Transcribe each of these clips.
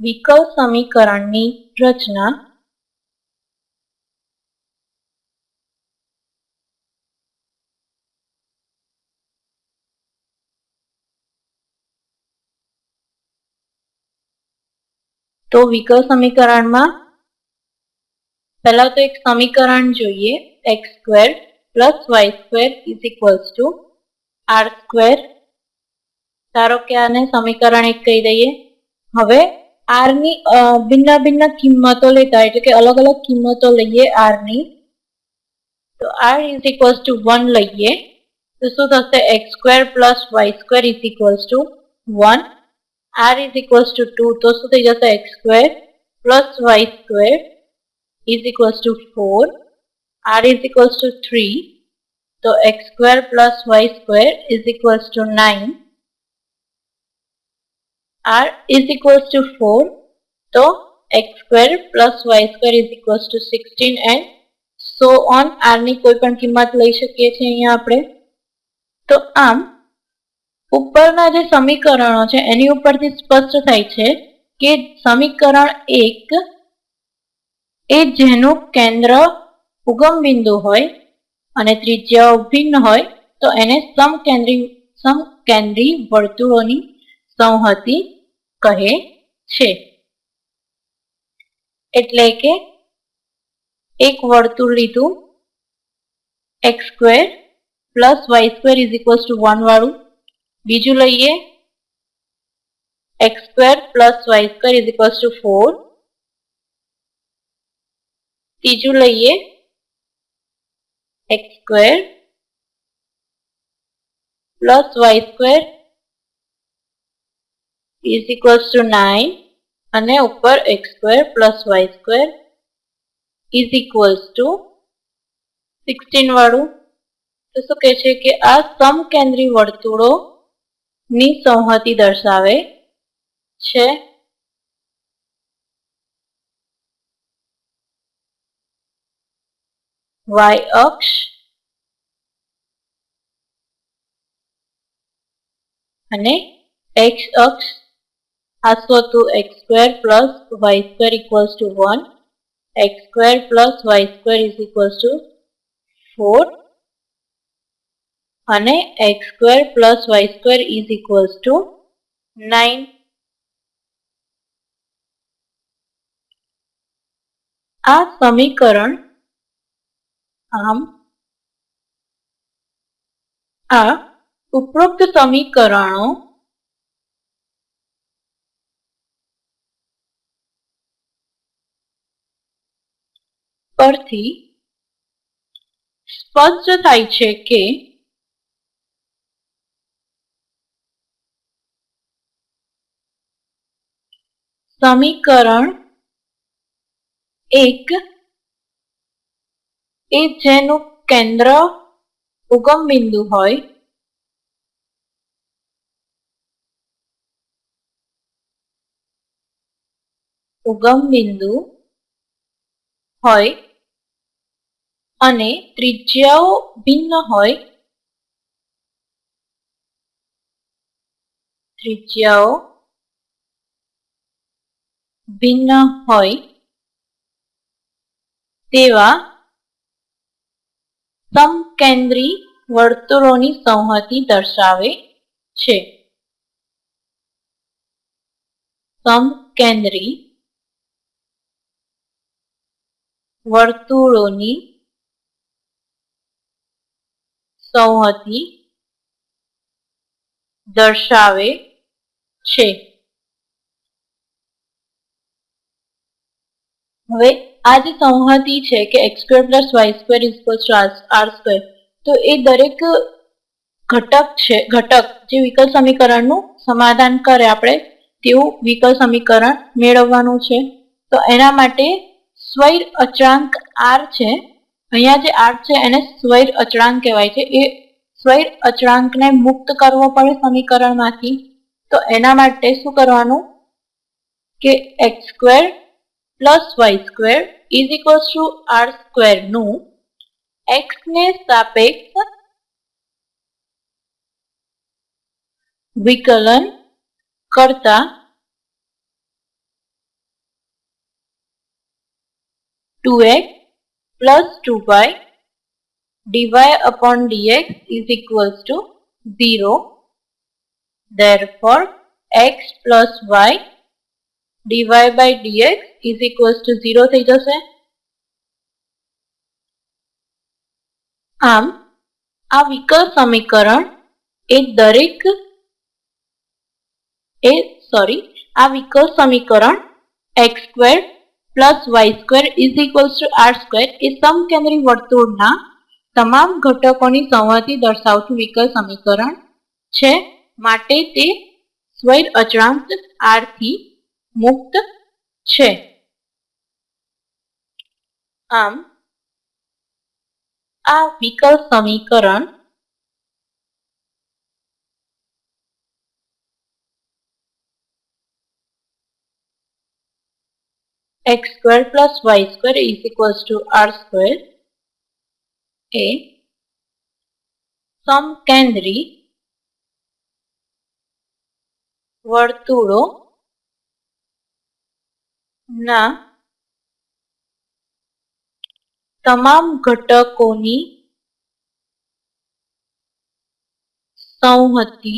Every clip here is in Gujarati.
વિકલ સમીકરણની રચના. તો વિકલ સમીકરણમાં પહેલા તો એક સમીકરણ જોઈએ. X square plus y square is equals to r square. ધારો કે આને સમીકરણ એક કહી દઈએ. હવે આરની ભિન્ન ભિન્ન કિંમતો લેતા એટલે કે અલગ અલગ કિંમતો લઈએ આરની તો r is equals to one લઈએ તો શું થશે x square plus y square is equals to one r is equals to two તો શું થઈ જશે x square plus y square is equals to four r is equals to three તો x square plus y square is equals to nine r is equals to 4 તો x square plus y square is equals to 16 and so on. R ની કોઈ પણ કિંમત લઈ શકીએ છીએ અહીંયા આપણે. તો આમ, ઉપરના જે સમીકરણો છે, એની ઉપરથી સ્પષ્ટ થાય છે કે સમીકરણ એક એ જેનું કેન્દ્ર ઉગમ બિંદુ હોય અને ત્રિજ્યા ભિન્ન હોય, તો એને સમકેન્દ્રી સમકેન્દ્રી વર્તુળોની સંહતિ કહે છે. એટલે કે એક વર્તુળ લીધું x square plus y square is equals to one વાળું. બીજું લઈએ x square plus y square is equals to four ત્રીજું લઈએ x square plus y square is equals to nine અને ઉપર x square plus y square is equals to સિક્સટીનવાળું તો શું કહે છે કે આ સમકેન્દ્રી વર્તુળો ની સંહતિ દર્શાવે છે. વાય અક્ષ અને એક્સ અક્ષ આસો to x square plus y square equals to one x square plus y square is equals to four અને x square plus y square is equals to nine આ સમીકરણ આમ આ ઉપરોક્ત સમીકરણો પરથી સ્પષ્ટ થાય છે કે સમીકરણ એક એ જેનું કેન્દ્ર ઉગમ બિંદુ હોય, ઉગમ બિંદુ હોય અને ત્રિજ્યાઓ ભિન્ન હોય. ત્રિજ્યાઓ ભિન્ન હોય. તેવા સમકેન્દ્રી વર્તુળોની સંહતિ દર્શાવે છે. સમકેન્દ્રી વર્તુળોની સંહતિ દર્શાવે છે. હવે આ જે સંહતિ છે કે x square plus y square is r square, તો એ દરેક ઘટક છે, ઘટક જે વિકલ સમીકરણનું સમાધાન કરે આપણે, તેવું વિકલ સમીકરણ મેળવવાનું છે. તો એના માટે સ્વૈર અચળાંક આર છે. અહીંયા જે આર્ટ છે એને સ્વૈર અચળાંક કહેવાય છે. એ સ્વૈર અચળાંકને મુક્ત કરવો પડે સમીકરણમાંથી. તો એના માટે શું કરવાનું? કે x square plus y square is equals to r સ્ક્વેરનું એક્સને સાપેક્ષ વિકલન કરતા two x two y dy upon dx is equals to 0 therefore x plus y dy by dx is equals to 0 થઈ જશે આમ આ વિકલ સમીકરણ એ દરેક એ સોરી આ વિકલ સમીકરણ x square plus y square is equals to r square એ સમકેન્દ્રી વર્તુળના તમામ ઘટકોની સંવાદી દર્શાવતું વિકલ સમીકરણ છે. માટે તે સ્વૈર અચળાંક આરથી મુક્ત છે. આમ, આ વિકલ સમીકરણ x square plus y square is equals to r square a એ સમકેન્દ્રી વર્તુળો ના તમામ ઘટકોની સંહતિ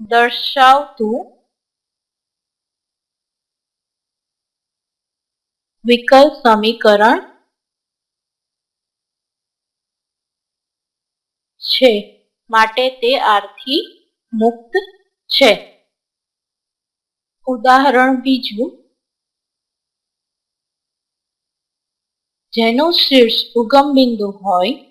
દર્શાવતું વિકલ સમીકરણ છે. માટે તે આરથી મુક્ત છે. ઉદાહરણ બીજું. જેનું શીર્ષ ઉગમ બિંદુ હોય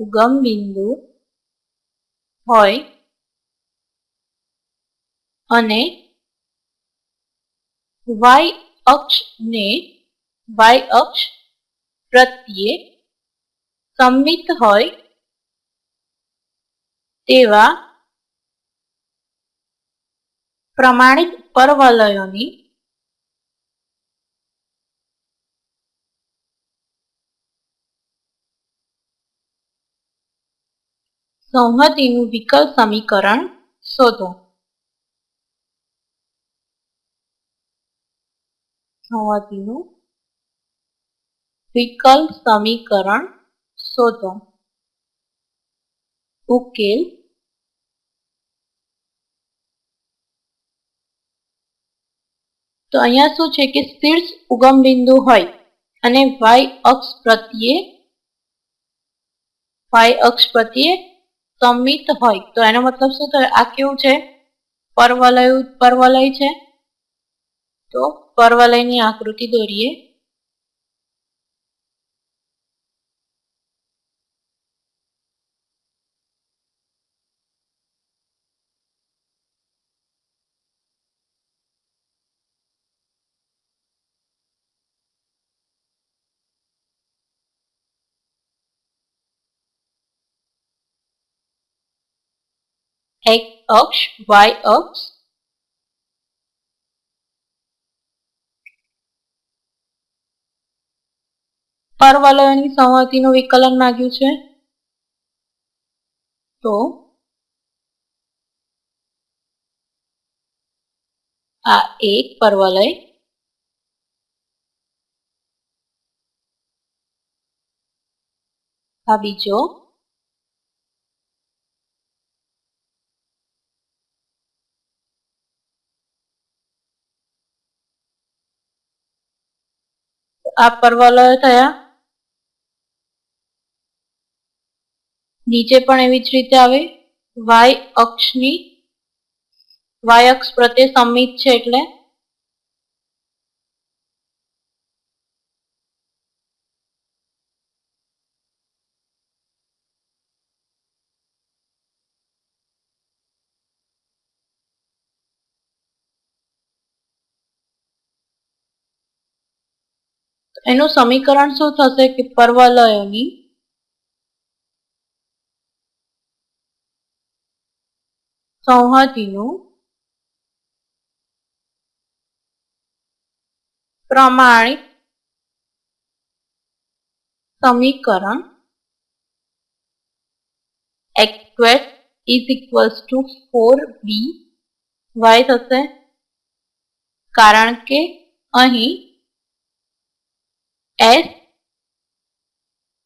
ઉગમ બિંદુ હોય અને વાય અક્ષને વાય અક્ષ પ્રત્યે સંમિત હોય તેવા પ્રમાણિત પરવલયોની સંહતિનું વિકલ સમીકરણ શોધો. સંહતિનું વિકલ સમીકરણ શોધો. ઉકેલ તો અહીંયા શું છે કે શીર્ષ ઉગમ બિંદુ હોય અને વાય અક્ષ પ્રત્યે વાય અક્ષ પ્રત્યે સમિત હોય. તો એનો મતલબ શું થયો? આ કેવું છે? પરવલય પરવલય છે? તો પરવલયની આકૃતિ દોરીએ. એક્સ અક્ષ, વાય અક્ષ. પરવલયની સંહતિનું વિકલન માંગ્યું છે. તો આ એક પરવલય. આ બીજો. આ પર્વલય થયા નીચે પણ એવી જ રીતે આવે વાય અક્ષની વાય અક્ષ પ્રત્યે સમિત છે એટલે એનું સમીકરણ શું થશે કે પરવલયોની સંહતિનું પ્રમાણિત સમીકરણ x is equals to four b y થશે. કારણ કે અહીં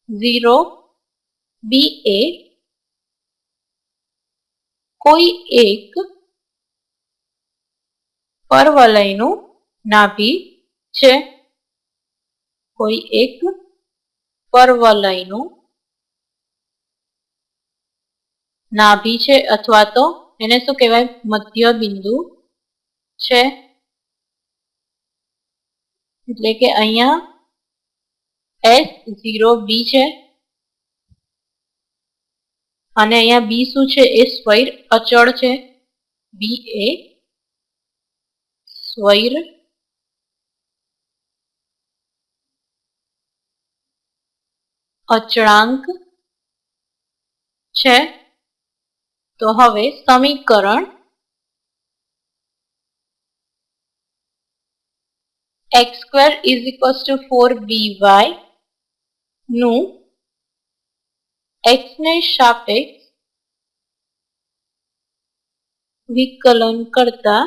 ઝીરો બી એ કોઈ એક પરવલયનું નાભી છે. કોઈ એક પરવલયનું નાભી છે અથવા તો એને શું કહેવાય? મધ્ય બિંદુ છે. એટલે કે અહીંયા એસ ઝીરો બી છે. અને અહીંયા બી શું છે? એ સ્વૈર અચળ છે. બી એ સ્વૈર અચળાંક છે. તો હવે સમીકરણ is equals to four b y નું એક્સ ને સાપેક્ષ વિકલન કરતા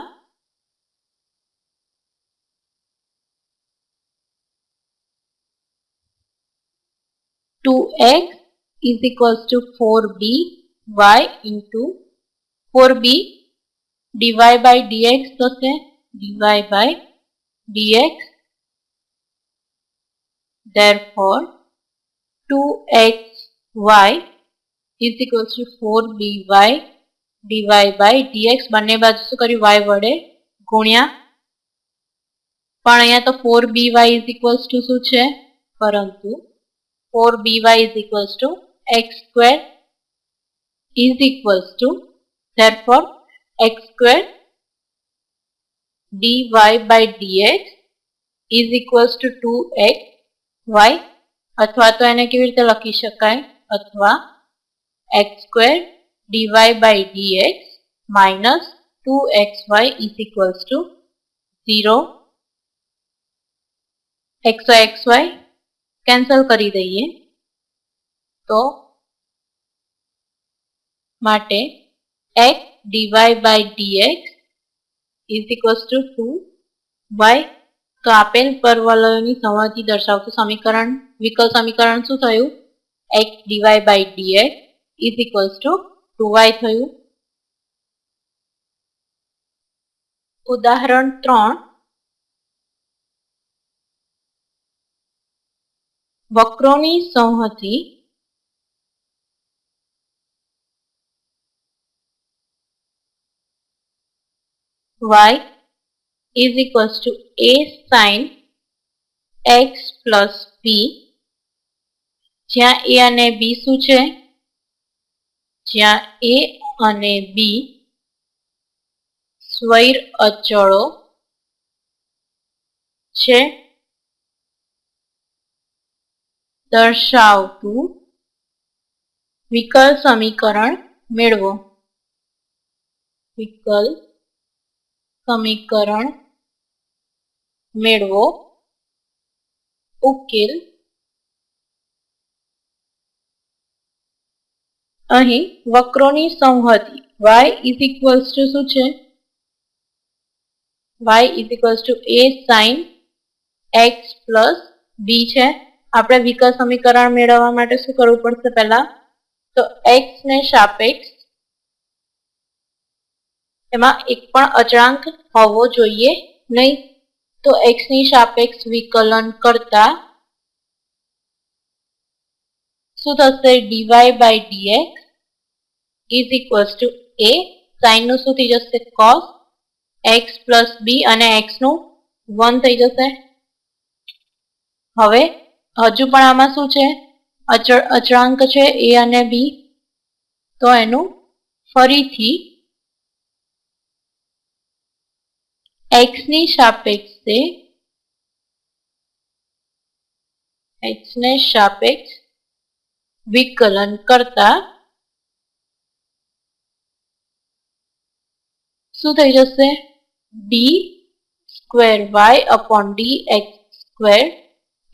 two x is equals to four b y into four b dy by dx થશે dy by dx, therefore 2xy is equals to 4dy dy by dx બંને બાજુ શું કર્યું y વડે ગુણ્યા પણ અહીંયા તો 4by is equals to શું છે પરંતુ 4by is equals to x square is equals to therefore x square dy by dx is equals to 2x y અથવા તો એને કેવી રીતે લખી શકાય અથવા x square dy by dx minus 2xy is equals to 0 xy xy cancel કરી દઈએ તો માટે x dy by dx is equals to two y તો આપેલ પરવલયોની સમજથી દર્શાવતું સમીકરણ વિકલ સમીકરણ શું થયું? X dy by dx is equals to two y થયું. ઉદાહરણ ત્રણ. વક્રોની સંહતિ y is equals to a sine x plus b જ્યાં એ અને બી શું છે? જ્યાં એ અને બી સ્વૈર અચળો છે. દર્શાવતું વિકલ સમીકરણ મેળવો. વિકલ સમીકરણ મેળવો. ઉકેલ અહીં વક્રોની સંહતિ y ઇઝ ઇક્વલ્સ ટુ શું છે? y is equals to a sine x plus b છે. આપણે વિકલ સમીકરણ મેળવવા માટે શું કરવું પડશે પહેલા? તો એક્સ ને સાપેક્ષ એમાં એક પણ અચળાંક હોવો જોઈએ નહીં. તો એક્સની સાપેક્ષ વિકલન કરતા શું થશે? Dy by dx is equals to a સાઇનનું શું થઈ જશે? કોસ એક્સ પ્લસ બી અને એક્સનું વન થઈ જશે. હવે હજુ પણ આમાં શું છે? અચળ, અચળાંક છે એ અને બી તો એનું ફરીથી એક્સની સાપેક્ષે એક્સને સાપેક્ષ વિકલન કરતા શું થઈ જશે d square y upon d x square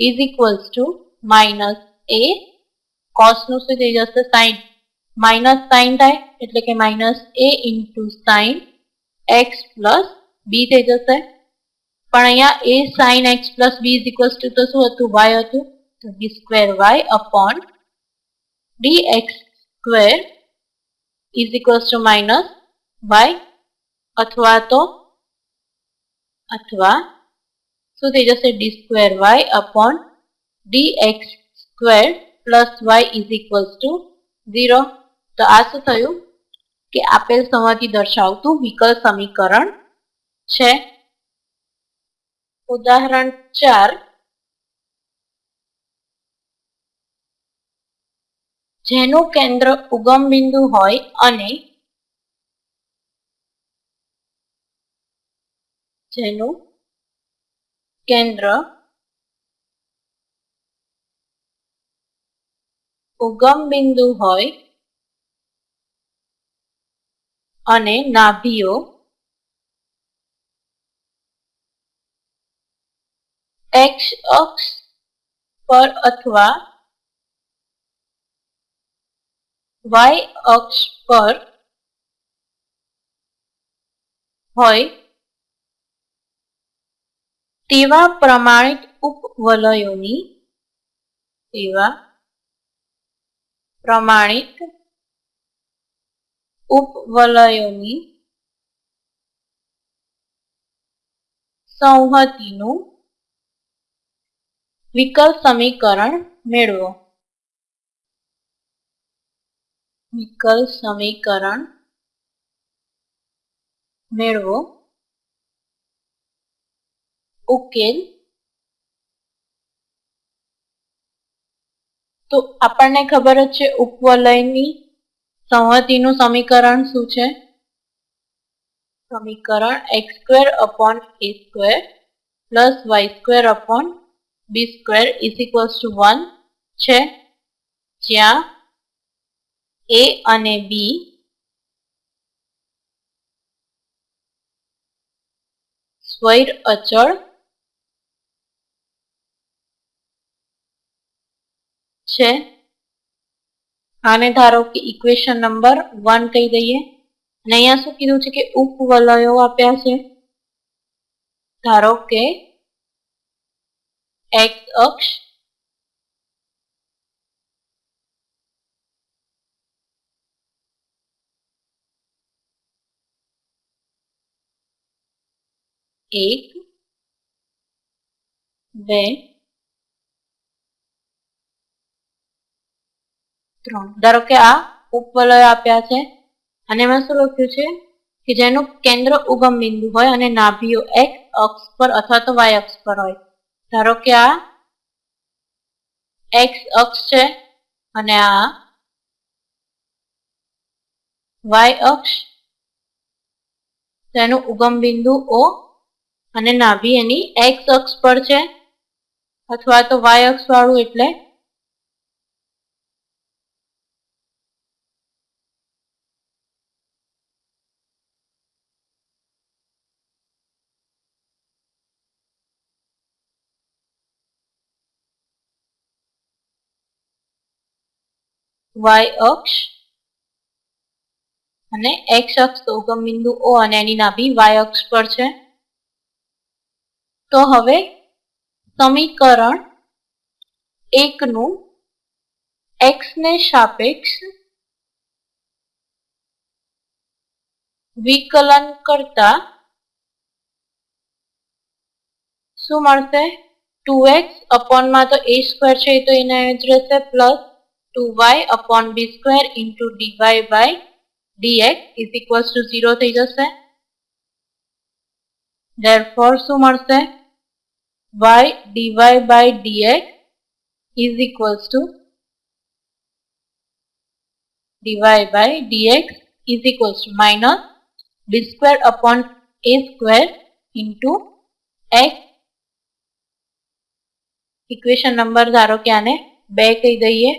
is equals to minus a કોસનું શું થઈ જશે સાઈન માઇનસ સાઇન થાય એટલે કે minus a into sine x plus b થઈ જશે પણ અહીંયા a sine x plus b is equals to તો શું હતું વાય હતું તો b square y upon d x square is equals to minus y અથવા તો, અથવા શું થઈ જશે? D square y upon d x square plus y is equals to zero તો આ શું થયું? કે આપેલ સમવાથી દર્શાવતું વિકલ સમીકરણ છે. ઉદાહરણ ચાર. જેનું કેન્દ્ર ઉગમ બિંદુ હોય અને જેનું કેન્દ્ર ઉગમ બિંદુ હોય અને નાભીઓ એક્સ અક્ષ પર અથવા વાય અક્ષ પર હોય તેવા પ્રમાણિત ઉપવલયોની તેવા પ્રમાણિત ઉપવલયોની સંહતિનું વિકલ સમીકરણ મેળવો. વિકલ સમીકરણ મેળવો. ઉકેલ તો આપણને ખબર જ છે ઉપવલયની સંહતિનું સમીકરણ શું છે? સમીકરણ x square upon a square plus y square upon b square is equals to one છે. જ્યાં એ અને બી સ્વૈર અચળ છે આને ધારો કે ઇક્વેશન નંબર વન કહી દઈએ અને અહીંયા શું કીધું છે કે ઉપવલયો આપ્યા છે ધારો કે એક્સ અક્ષ એક બે ધારો કે આ ઉપવલય આપ્યા છે અને એમાં શું લખ્યું છે? કે જેનું કેન્દ્ર ઉગમ બિંદુ હોય અને નાભીઓ એક્સ અક્ષ પર અથવા તો વાય અક્ષ પર હોય. ધારો કે આ એક્સ અક્ષ છે અને આ વાય અક્ષ તેનું ઉગમ બિંદુ ઓ અને નાભી એની એક્સ અક્ષ પર છે અથવા તો વાય અક્ષ વાળું એટલે વાય અક્ષ અને એક્સ અક્ષ ઉગમ બિંદુ ઓ અને એની નાભી વાય અક્ષ પર છે. તો હવે સમીકરણ એકનું એક્સ ને સાપેક્ષ વિકલન કરતા શું મળશે? ટુ એક્સ અપોનમાં તો એ સ્ક્વેર છે તો એના જ રહેશે plus two y upon b square into dy by dx is equals to zero થઈ જશે therefore શું મળશે y dy by dx is equals to dy by dx is equals to minus b square upon a square into x equation number ધારો કે આને બે કહી દઈએ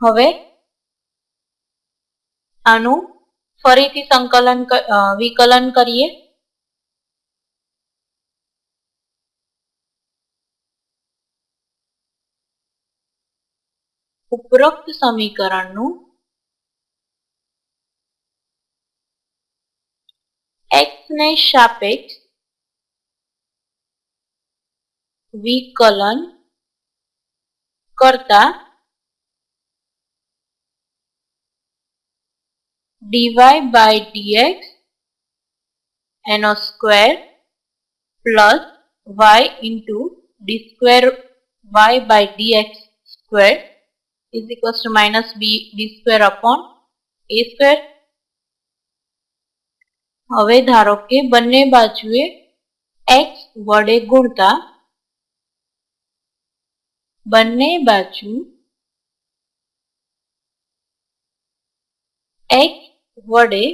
હવે આનું ફરીથી સંકલન વિકલન કરીએ. ઉપરોક્ત સમીકરણનું એક્સ ને સાપેક્ષ વિકલન કરતા dy by dx એનો square plus y into d square y by dx square is equals to minus b d square upon a square હવે ધારો કે બંને બાજુએ x વડે ગુણતા બંને બાજુ x વડે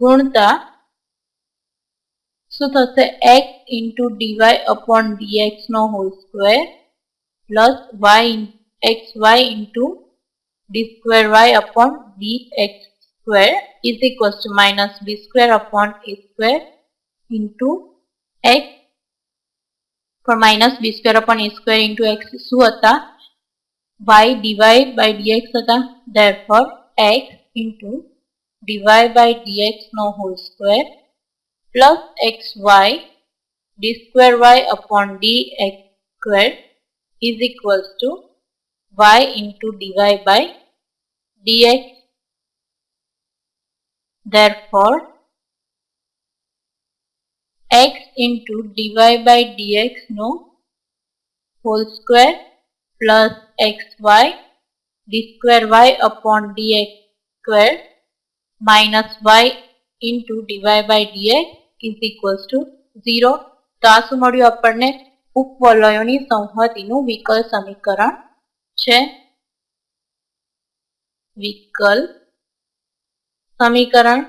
ગુણતા શું થશે? x into dy upon dx no whole square plus y x y into d square y upon d x square is equals to minus b square upon a square into x પણ minus b square upon a square into x શું હતા? વાય ડીવાય બાય ડીએક્સ હતા. therefore x into dy by dx no whole square plus xy d square y upon dx square is equals to y into dy by dx. Therefore, x into dy by dx no whole square plus xy d square y upon dx square minus y into dy by dx is equals to 0 તો આ શું મળ્યું આપણને ઉપવલયોની સંહતિનું વિકલ સમીકરણ છે વિકલ સમીકરણ